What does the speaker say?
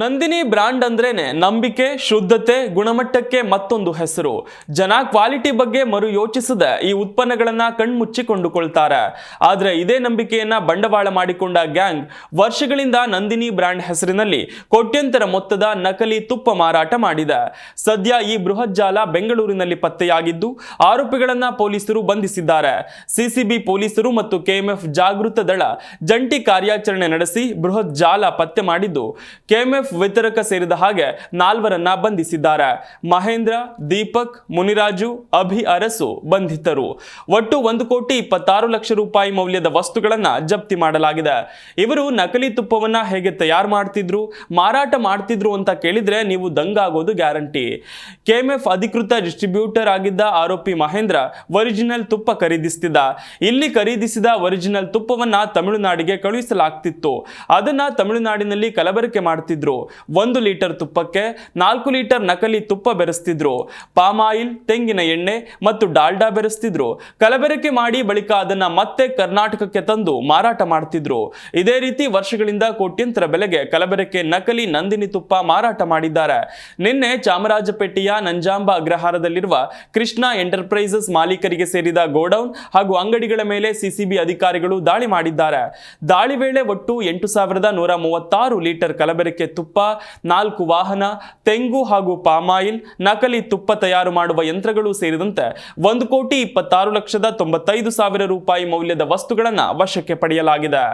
Nandini brand ಅಂದ್ರೇನೆ ನಂಬಿಕೆ, ಶುದ್ಧತೆ, ಗುಣಮಟ್ಟಕ್ಕೆ ಮತ್ತೊಂದು ಹೆಸರು. ಜನ ಕ್ವಾಲಿಟಿ ಬಗ್ಗೆ ಮರು ಯೋಚಿಸದ ಈ ಉತ್ಪನ್ನಗಳನ್ನ ಕಣ್ಮುಚ್ಚಿ ಕೊಂಡುಕೊಳ್ತಾರೆ ಆದ್ರೆ ಇದೇ ನಂಬಿಕೆಯನ್ನ ಬಂಡವಾಳ ಮಾಡಿಕೊಂಡ ಗ್ಯಾಂಗ್ ವರ್ಷಗಳಿಂದ ನಂದಿನಿ ಬ್ರಾಂಡ್ ಹೆಸರಿನಲ್ಲಿ ಕೋಟ್ಯಂತರ ಮೊತ್ತದ ನಕಲಿ ತುಪ್ಪ ಮಾರಾಟ ಮಾಡಿದೆ. ಸದ್ಯ ಈ ಬೃಹತ್ ಜಾಲ ಬೆಂಗಳೂರಿನಲ್ಲಿ ಪತ್ತೆಯಾಗಿದ್ದು ಆರೋಪಿಗಳನ್ನ ಪೊಲೀಸರು ಬಂಧಿಸಿದ್ದಾರೆ. ಸಿಸಿಬಿ ಪೊಲೀಸರು ಮತ್ತು ಕೆಎಂಎಫ್ ಜಾಗೃತ ದಳ ಜಂಟಿ ಕಾರ್ಯಾಚರಣೆ ನಡೆಸಿ ಬೃಹತ್ ಜಾಲ ಪತ್ತೆ ಮಾಡಿದ್ದು. ಕೆಎಂಎಫ್ ವಿತರಕ ಸೇರಿದ ಹಾಗೆ ನಾಲ್ವರನ್ನ ಬಂಧಿಸಿದ್ದಾರೆ. ಮಹೇಂದ್ರ, ದೀಪಕ್, ಮುನಿರಾಜು, ಅಭಿ ಅರಸು ಬಂಧಿತರು. ಒಟ್ಟು ಒಂದು ಕೋಟಿ ಇಪ್ಪತ್ತಾರು ಲಕ್ಷ ರೂಪಾಯಿ ಮೌಲ್ಯದ ವಸ್ತುಗಳನ್ನ ಜಪ್ತಿ ಮಾಡಲಾಗಿದೆ. ಇವರು ನಕಲಿ ತುಪ್ಪವನ್ನ ಹೇಗೆ ತಯಾರು ಮಾಡ್ತಿದ್ರು, ಮಾರಾಟ ಮಾಡ್ತಿದ್ರು ಅಂತ ಕೇಳಿದ್ರೆ ನೀವು ದಂಗಾಗೋದು ಗ್ಯಾರಂಟಿ. ಕೆಎಂಎಫ್ ಅಧಿಕೃತ ಡಿಸ್ಟ್ರಿಬ್ಯೂಟರ್ ಆಗಿದ್ದ ಆರೋಪಿ ಮಹೇಂದ್ರ ಒರಿಜಿನಲ್ ತುಪ್ಪ ಖರೀದಿಸ್ತಿದ್ದ. ಇಲ್ಲಿ ಖರೀದಿಸಿದ ಒರಿಜಿನಲ್ ತುಪ್ಪವನ್ನ ತಮಿಳುನಾಡಿಗೆ ಕಳುಹಿಸಲಾಗ್ತಿತ್ತು. ಅದನ್ನ ತಮಿಳುನಾಡಿನಲ್ಲಿ ಕಲಬೆರಕೆ ಮಾಡ್ತಿದ್ರು. ಒಂದು ಲೀಟರ್ ತುಪ್ಪಕ್ಕೆ ನಾಲ್ಕು ಲೀಟರ್ ನಕಲಿ ತುಪ್ಪ ಬೆರೆಸ್ತಿದ್ರು. ಪಾಮ್ ಆಯಿಲ್, ತೆಂಗಿನ ಎಣ್ಣೆ ಮತ್ತು ಡಾಲ್ಡಾ ಬೆರೆಸ್ತಿದ್ರು. ಕಲಬೆರಕೆ ಮಾಡಿ ಬಳಿಕ ಅದನ್ನ ಮತ್ತೆ ಕರ್ನಾಟಕಕ್ಕೆ ತಂದು ಮಾರಾಟ ಮಾಡ್ತಿದ್ರು. ಇದೇ ರೀತಿ ವರ್ಷಗಳಿಂದ ಕೋಟ್ಯಂತರ ಬೆಲೆಗೆ ಕಲಬೆರಕೆ ನಕಲಿ ನಂದಿನಿ ತುಪ್ಪ ಮಾರಾಟ ಮಾಡಿದ್ದಾರೆ. ನಿನ್ನೆ ಚಾಮರಾಜಪೇಟೆಯ ನಂಜಾಂಬ ಅಗ್ರಹಾರದಲ್ಲಿರುವ ಕೃಷ್ಣ ಎಂಟರ್ಪ್ರೈಸಸ್ ಮಾಲೀಕರಿಗೆ ಸೇರಿದ ಗೋಡೌನ್ ಹಾಗೂ ಅಂಗಡಿಗಳ ಮೇಲೆ ಸಿಸಿಬಿ ಅಧಿಕಾರಿಗಳು ದಾಳಿ ಮಾಡಿದ್ದಾರೆ. ದಾಳಿ ವೇಳೆ ಒಟ್ಟು ಎಂಟು ಸಾವಿರದ ನೂರ ಮೂವತ್ತಾರು ಲೀಟರ್ ಕಲಬೆರಕೆ ತುಪ್ಪ, ನಾಲ್ಕು ವಾಹನ, ತೆಂಗು ಹಾಗೂ ಪಾಮಾಯಿಲ್, ನಕಲಿ ತುಪ್ಪ ತಯಾರು ಮಾಡುವ ಯಂತ್ರಗಳು ಸೇರಿದಂತೆ ಒಂದು ಕೋಟಿ ಇಪ್ಪತ್ತಾರು ಲಕ್ಷದ ತೊಂಬತ್ತೈದು ಸಾವಿರ ರೂಪಾಯಿ ಮೌಲ್ಯದ ವಸ್ತುಗಳನ್ನು ವಶಕ್ಕೆ ಪಡೆಯಲಾಗಿದೆ.